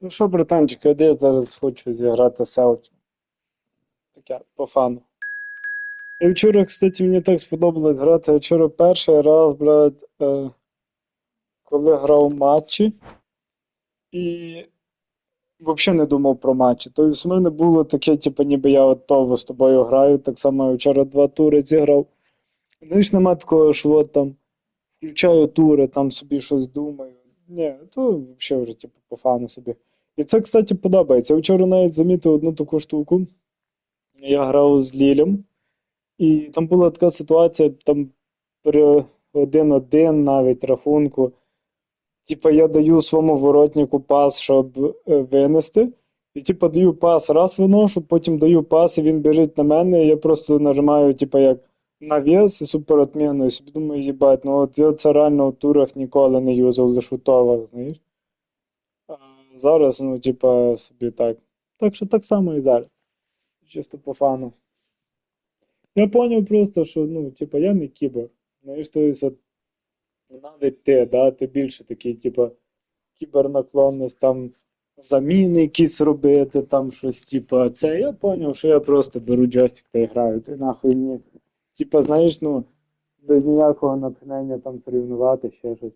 Ну що, братанчик, я зараз хочу зіграти селфі. Таке, по фану. І вчора, кстати, мені так сподобалось грати. Я вчора перший раз, блядь, е, коли грав матчі. І взагалі не думав про матчі. Тобто в мене було таке, типу, ніби я от того з тобою граю. Так само я вчора два тури зіграв. Знаєш, нема такого, що от там включаю тури, там собі щось думаю. Ні, то взагалі вже, типу, по фану собі. І це, кстати, подобається. Вчора навіть замітив одну таку штуку. Я грав з Лілем, і там була така ситуація, там при 1-1 навіть рахунку. Типа я даю своєму воротнику пас, щоб е, винести. І типа даю пас, раз виношу, потім даю пас, і він біжить на мене, і я просто нажимаю, типа, як навіс і суперотміну. І собі думаю, їбать, ну от я це реально у турах ніколи не юзав, лише у товах, знаєш. Зараз, ну, типа, собі так. Так що так само і зараз. Чисто по фану. Я поняв просто, що, ну, типа, я не кібер. То есть, от, навіть ти, да, ти більше такий, типа, кібернаклонність, там, заміни якісь робити, там щось, типа, це. Я поняв, що я просто беру джойстик та граю. Ти нахуй мені, типа, знаєш, ну, без ніякого натхнення там соревнувати, ще щось.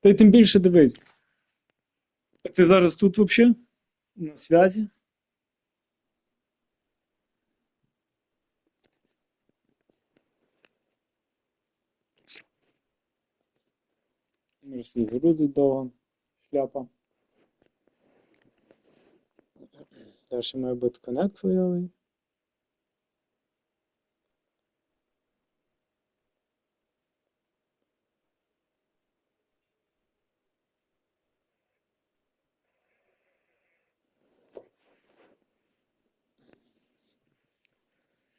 Та й тим більше дивись. Ти зараз тут взагалі? На связі? Мерсі грузить довго. Шляпа. Далі має бути коннект хуйовий.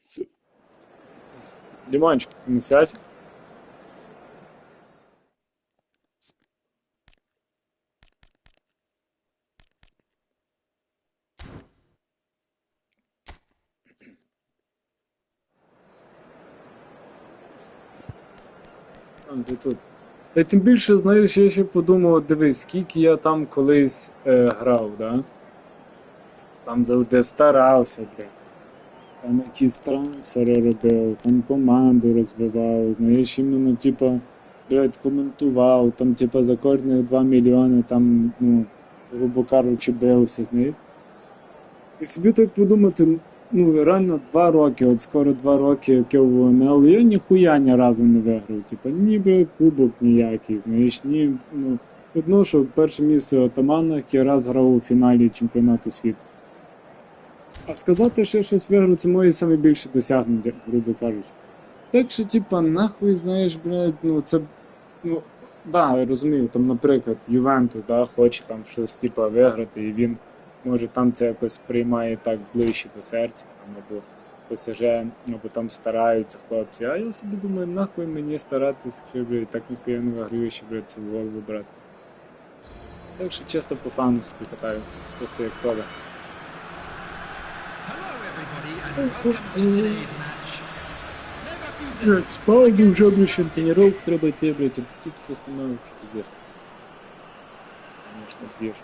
Все. Лимончик, ты на связи? Ти тут. Та й тим більше, знаєш, я ще подумав, дивись, скільки я там колись е, грав, да? Там завжди старався, блядь. Там якісь трансфери робив, там команду розвивав, знаєш, іменно, типа, блядь, коментував, там, типа, за кожні 2 мільйони, там, ну, грубо кажучи, бився, знаєш. І собі так подумати, ну, реально два роки, от скоро два роки, як я в УНЛ, я ніхуя ні разу не виграв. Типа, ніби кубок ніякий, знаєш, ні, ну, одно, що перше місце в атаманах я раз грав у фіналі чемпіонату світу. А сказати, що щось виграв, це мої найбільші досягнення, грубо кажучи. Так що, типа, нахуй, знаєш, блядь, ну це. Ну, да, я розумію, там, наприклад, Ювентус, да, хоче там щось, типа, виграти, і він може там це якось приймає так ближче до серця, там, або ПСЖ, або там стараються хлопці. А я собі думаю, нахуй мені старатись, що, блядь, так ніхуя не виграю, що, блядь, це в голову брати. Так що чисто по фану собі катаю, чисто як тебе. би вже більше тренувок, треба йти, блядь, а тут щось немає, що пиздец. Конечно, б'єш.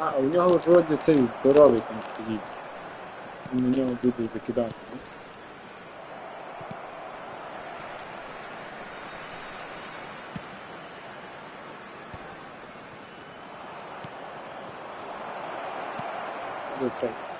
А, у нього от вроді цей здоровий там стоїть. Він на нього буде закидати, Ну?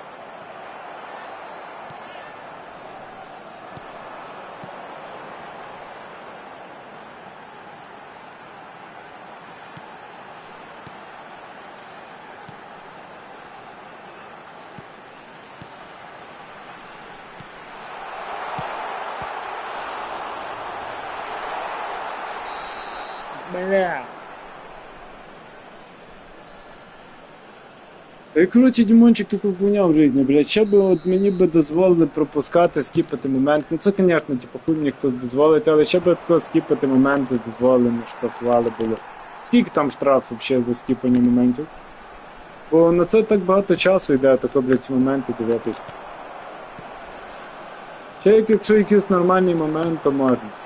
Коротше, Дімончик таку хуйня в житті, блядь. Ще би от мені би дозволили пропускати, скіпати момент. Ну це, звісно, типу, хуй ніхто дозволить, але ще би тако скіпати моменти дозволено, штрафували було. Скільки там штраф взагалі за скіпання моментів? Бо на це так багато часу йде, тако, блядь, ці моменти дивитись. Ще як якщо якийсь нормальний момент, то можна.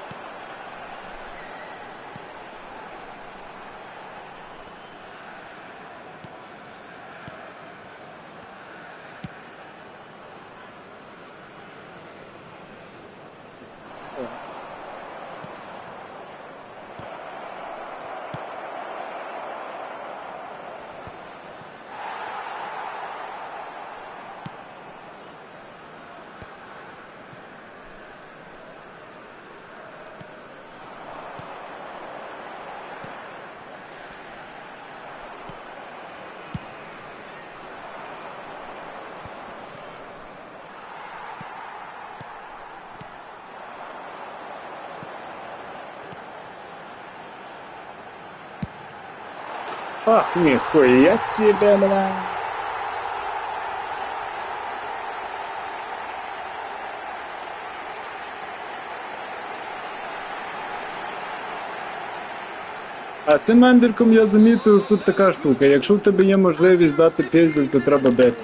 Ах, нихуя себе, бля. А цим ендерком я замітив, тут така штука. Якщо в тебе є можливість дати пізділь, то треба бити.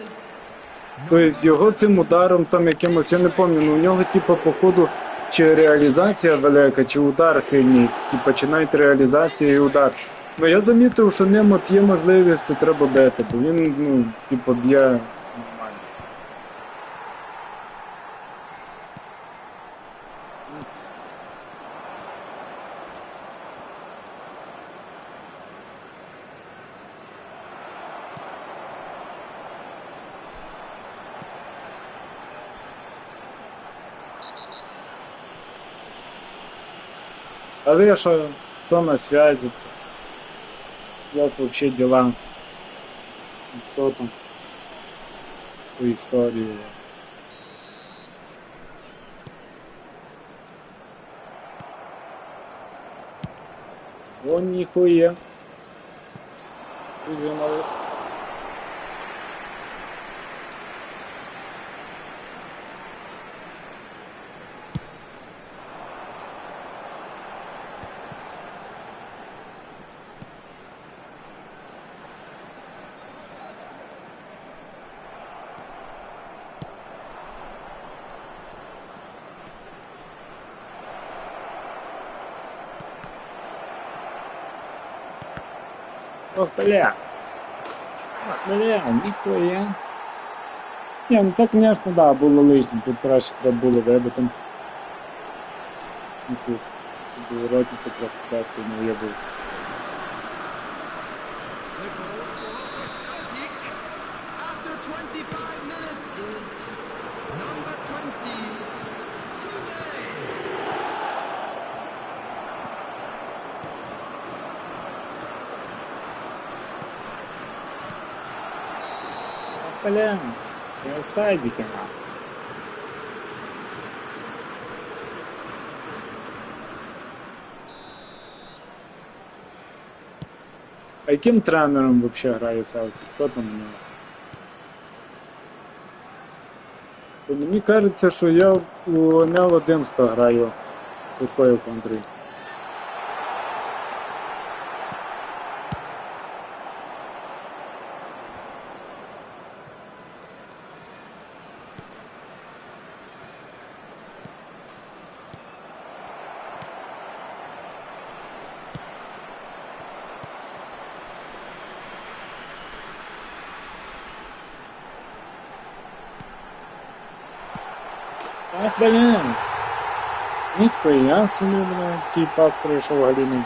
Тобто його цим ударом там якимось, я не пам'ятаю, ну у нього типу походу чи реалізація велика, чи удар сильний. І починають реалізація і удар. Ну я замітив, що ним от є можливість, то треба бити, бо він, ну, типу, б'є нормально. Але я що, хто на связі, то як вообще дела? Що там? По історії у вас? О, ніхуя. Дуже малыш. Ох, бля. Ох, бля, ніхуя. Ні, ну це, звісно, да, було лишнім, тут краще треба було вибити. Ну тут, тут було ротники просто так, ну я був. Бля, ще офсайдики, на. А яким тренером взагалі грає Селтик? Що там у нього? Бо Мені кажеться, що я у НЛ один хто граю швидкою контрою. Ах, блин! Собі, який пас пройшов Галіний.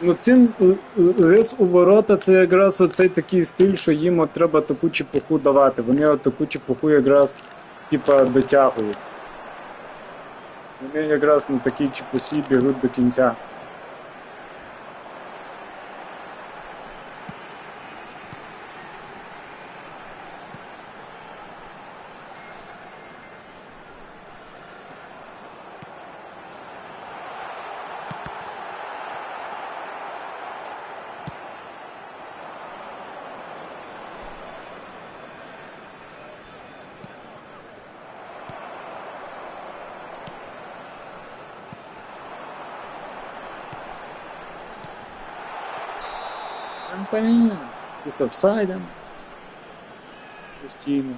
Ну цим е, е, рис у ворота це якраз оцей такий стиль, що їм от треба таку чепуху давати. Вони от таку чепуху якраз типа дотягують. Вони якраз на такій чепусі біжуть до кінця. І з офсайдом. Постійно.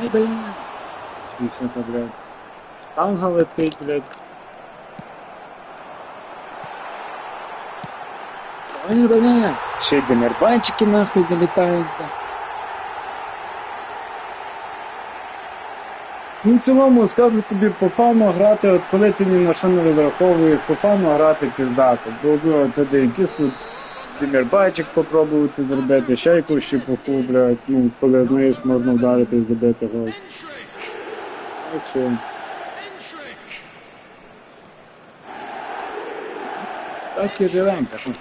Ай, блядь. Чуть-чуть, блядь. Штанга летить, блядь. Ой. Ще й демербанчики нахуй залітають. блядь. Ну, в цілому, скажу тобі, по фану грати, от коли ти ні на що не розраховуєш, по фану грати піздато. Бо це де якийсь тут демербайчик попробувати зробити, ще якусь щепуху, блядь, ну, коли знаєш, можна вдарити і забити гол. Так що, так і живемо. Так.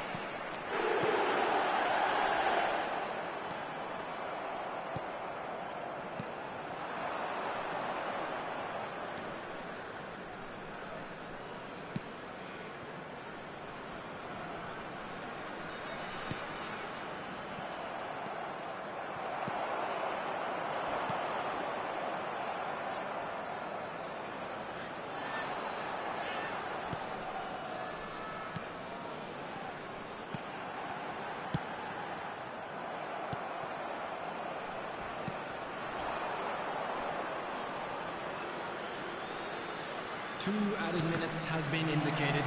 Two added minutes has been indicated.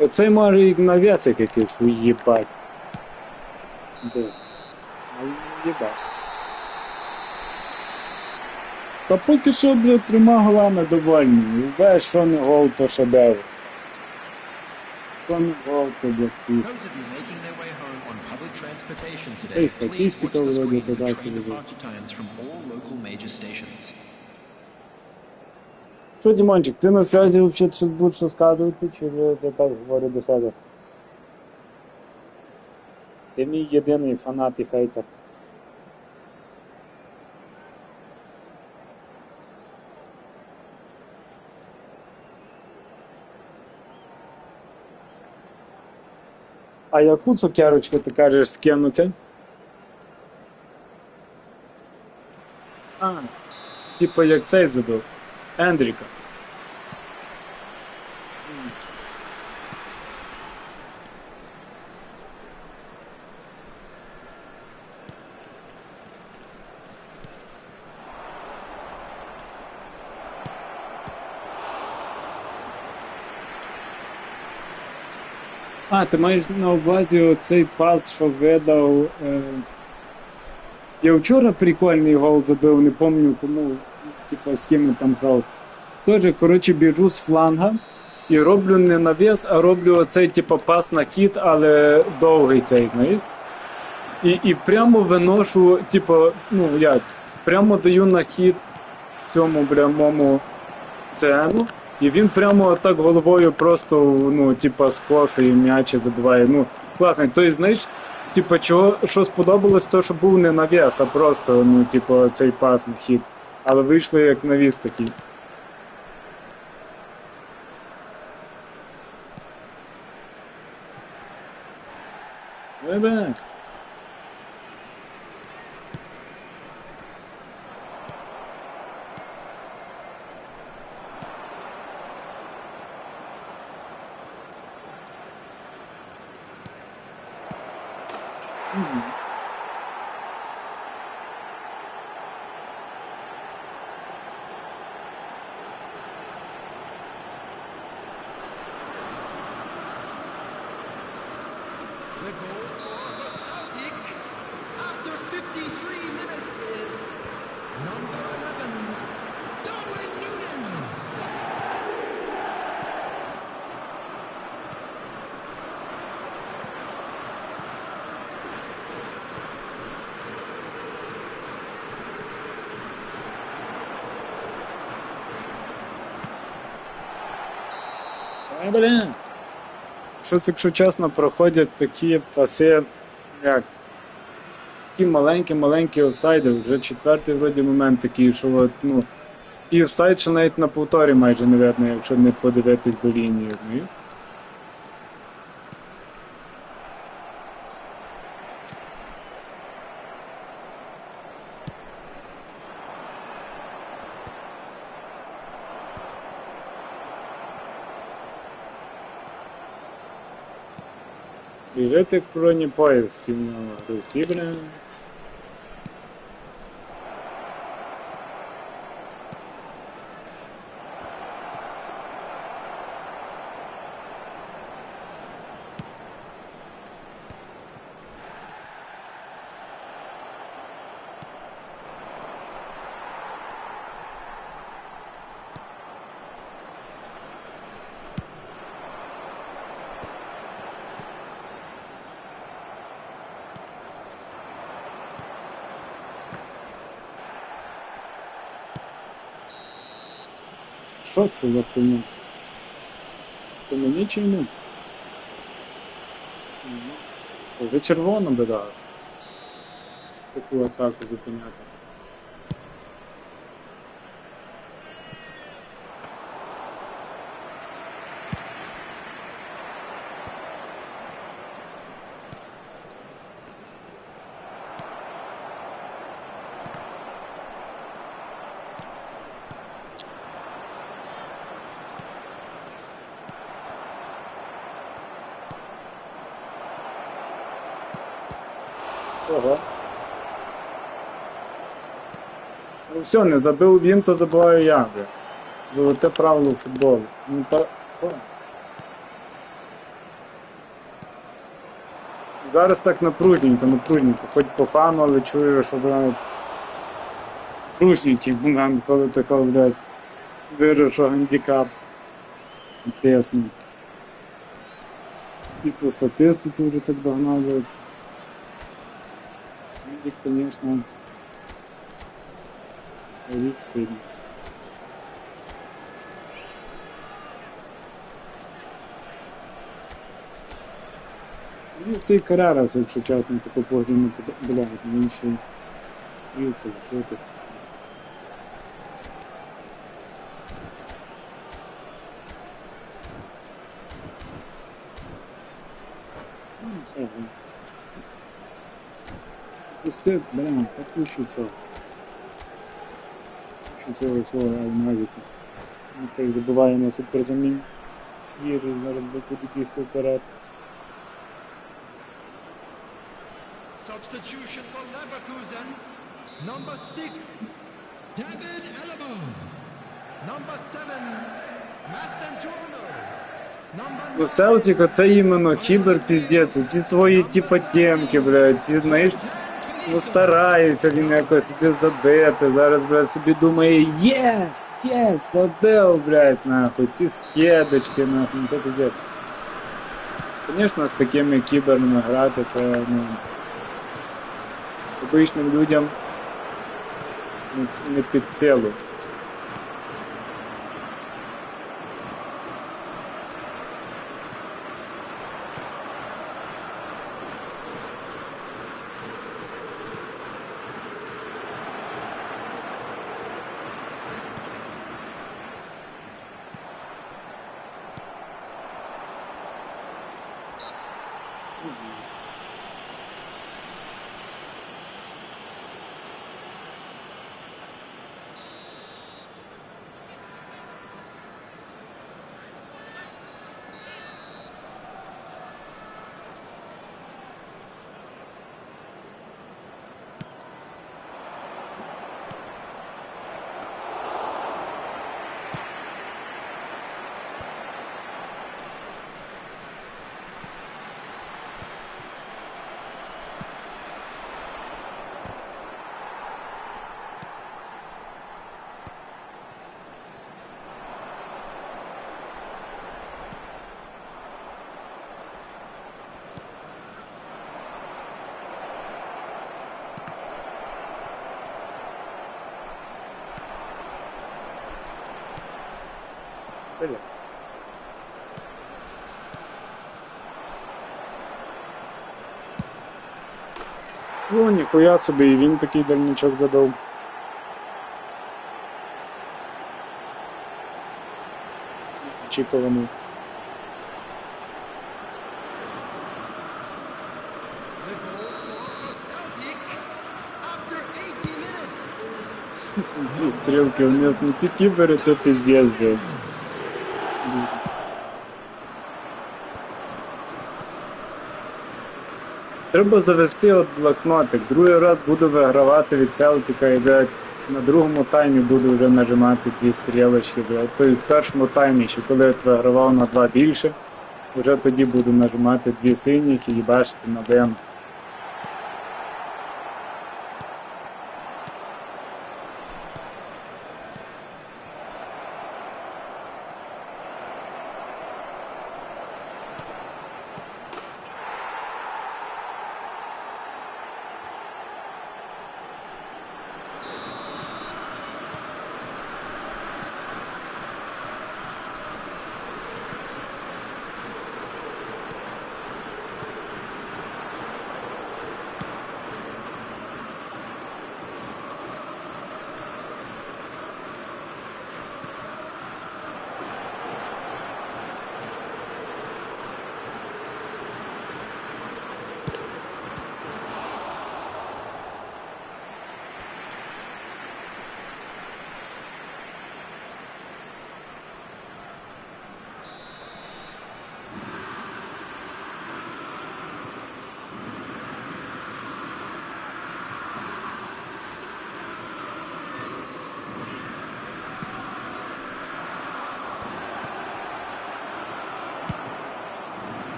Оцей може і нав'язик якийсь уїбать. Де? Ну, Уїбать. Та поки що, блядь, трьома голами довольні. Весь, що не гол, то шедевр. Що не гол, то блядь, please watch статистика local major stations. Що, Дімончик, ти на зв'язі взагалі щось будеш розказувати, чи ви ти так говорю до себе? Ти мій єдиний фанат і хейтер. А яку цукерочку ти кажеш скинути? А, типу як цей забив. Ендріка. А, ти маєш на увазі оцей пас, що видав. Е... Я вчора прикольний гол забив, не пам'ятаю кому, типа з ким я там грав. Тоже, коротше, біжу з фланга і роблю не навіс, а роблю оцей типа пас на хід, але довгий цей, знаєш. І, і прямо виношу, типа, ну як, прямо даю на хід цьому прямому ЦНу, і він прямо так головою просто, ну, типа, скошує м'яч і забиває. Ну, класний. Тобто, знаєш, типа, чого, що сподобалось, то що був не навіс, а просто, ну, типа, цей пас на хід. Але вийшло як навіс такий. Бе-бе. Мгм. Ай, блін. щось, якщо чесно, проходять такі паси, як такі маленькі-маленькі офсайди. Вже четвертий вроді момент такий, що от, ну, і офсайд, що навіть на повторі майже не якщо не подивитись до лінії. Ну, і Біжить як броні поїзд, Що це за хуйня? Це мені чи йому? Вже червоно би дали. Таку атаку зупиняти. Ого. Ну все, не забив він, то забиваю я. Золоте правило футболу. Ну та? Зараз так напружненько, напружненько. Хоч по фану, але чую, що прям пружненький момент, коли тако, блядь, що гандикап тесний. І по статистиці вже так догнав, блядь. Медик, конечно, рік сильний. Ну, цей Карарас, якщо чесно, таку погляд не блядь, він ще стрілці, що ти? Ну, все, блядь. Пусти, блин, та пущу цього. Пущу цього свого Альмазіка. Нехай забиває на суперзамін. Свіжий, зараз буде бігти вперед. Substitution for Leverkusen. Number six, David Alaba. Number seven, Maston Tuono. У Селтіка це іменно кібер піздець, ці свої типа темки, блядь, ці знаєш, ну старається він якось іде забити, зараз, блядь, собі думає, єс, єс, забив, блядь, нахуй, ці скедочки, нахуй, це це піздець. Звісно, з такими кіберними грати, це, ну, обичним людям ну, не під силу. Блядь. О, ніхуя собі, і він такий дальничок задав. Очікуваний. The goal for Celtic after 80 minutes is Ці стрілки вниз, ну ці кібери це піздець, блядь. Треба завести от блокнотик. Другий раз буду вигравати від Селтіка і на другому таймі буду вже нажимати дві стрілочки, То Тобто в першому таймі, ще коли я вигравав на два більше, вже тоді буду нажимати дві синіх і бачити на бент.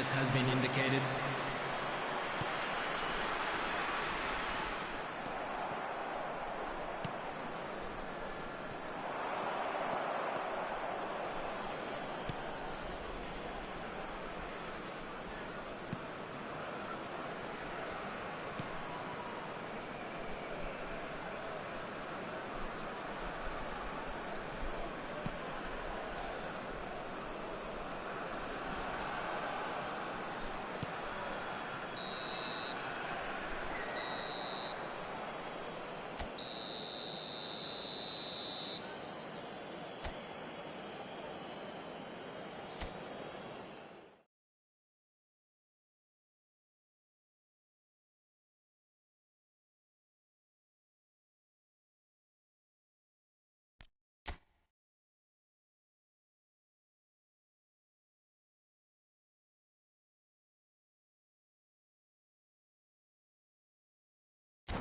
Minutes has been indicated.